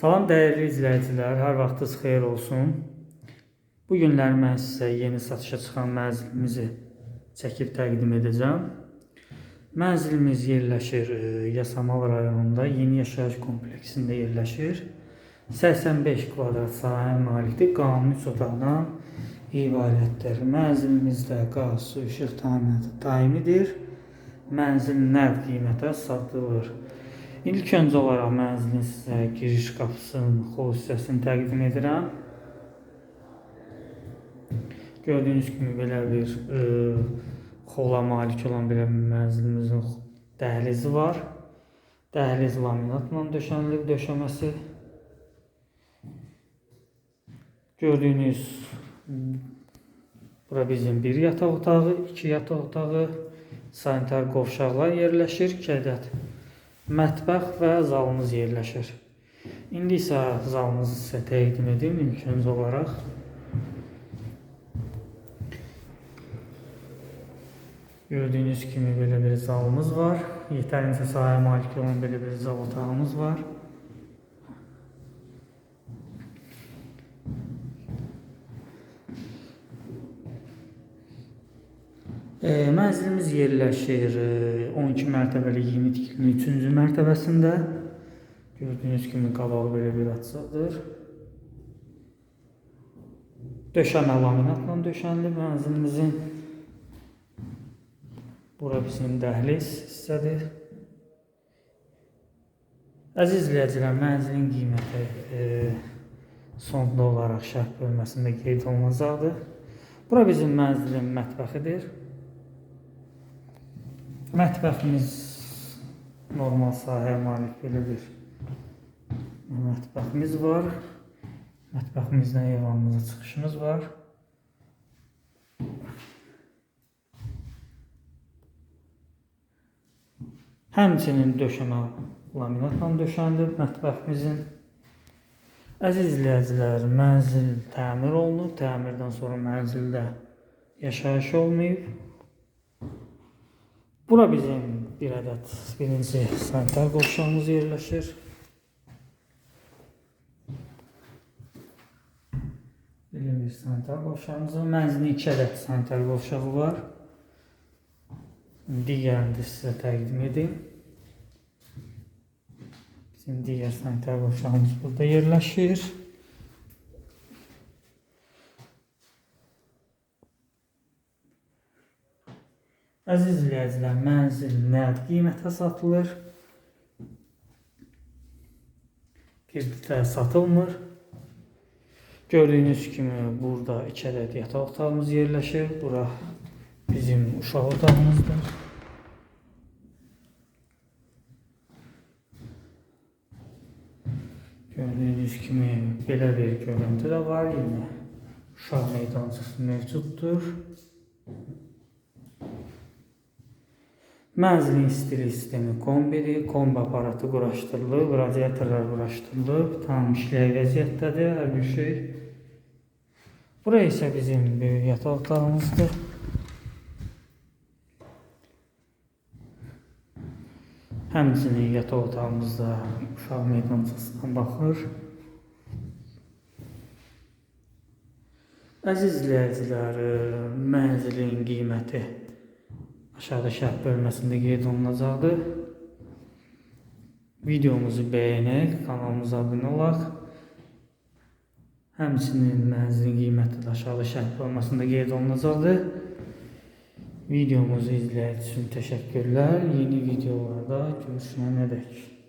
Salam dəyərli izləyicilər, hər vaxtınız xeyir olsun. Bu günlər mən sizə yeni satışa çıxan mənzilimizi çəkib təqdim edəcəm. Mənzilimiz yerləşir e, Yasamal rayonunda, Yeni Yaşayış kompleksində yerləşir. 85 kvadrat sahəyə malikdir, qanuni otaqdan ibarətdir. Mənzilimizdə qaz, su, işıq təminatı daimidir. Mənzil nəqd qiymətə satılır. İlk öncə olaraq mənzilin sizə giriş qapısının xol hissəsini təqdim edirəm. Gördüyünüz kimi belə bir e, xola malik olan belə mənzilimizin dəhlizi var. Dəhliz laminatla döşənilib döşəməsi. Gördüyünüz bura bizim bir yataq otağı, iki yataq otağı, sanitar qovşaqlar yerləşir, iki ədəd mətbəx və zalımız yerləşir. İndi isə zalımızı sizə təqdim edim ilk öncə olaraq. Gördüyünüz kimi belə bir zalımız var. Yetərincə sahəyə malik olan belə bir zal otağımız var. E, mənzilimiz yerləşir e, 12 mərtəbəli yeni tikilinin 3-cü mərtəbəsində. Gördüyünüz kimi qabağı belə bir açıqdır. Döşəmə laminatla döşənilib mənzilimizin. Bura bizim dəhliz hissədir. Əziz izləyicilər, mənzilin qiyməti e, sonda olaraq şərh bölməsində qeyd olunacaqdır. Bura bizim mənzilin mətbəxidir. Mətbəximiz normal sahəyə malik belə bir mətbəximiz var. Mətbəximizdən eyvanımıza çıxışımız var. Həmçinin döşəmə laminatla döşənilib mətbəximizin. Əziz izləyicilər, mənzil təmir olunub. Təmirdən sonra mənzildə yaşayış olmayıb. Bura bizim bir ədəd birinci sanitar qovşağımız yerləşir. Belə bir sanitar qovşağımız var. Mənzilin iki ədəd sanitar qovşağı var. Digərini də sizə təqdim edim. Bizim digər sanitar qovşağımız burada yerləşir. Əziz izləyicilər, mənzil nəqd qiymətə satılır. Kreditə satılmır. Gördüyünüz kimi burada iki ədəd yataq otağımız yerləşir. Bura bizim uşaq otağımızdır. Gördüyünüz kimi belə bir görüntü də var. Yenə uşaq meydançası mövcuddur. Mənzilin istili sistemi kombidir. Kombi aparatı quraşdırılıb, radiatorlar quraşdırılıb. Tam işləyə vəziyyətdədir hər bir şey. Bura isə bizim böyük yataq otağımızdır. Həmçinin yataq otağımızda uşaq meydançasından baxır. Əziz izləyicilər, mənzilin qiyməti aşağıda şərh bölməsində qeyd olunacaqdır. Videomuzu bəyənək, kanalımıza abunə olaq. Həmçinin mənzilin qiyməti də aşağıda şərh bölməsində qeyd olunacaqdır. Videomuzu izlədiyiniz üçün təşəkkürlər. Yeni videolarda görüşənədək.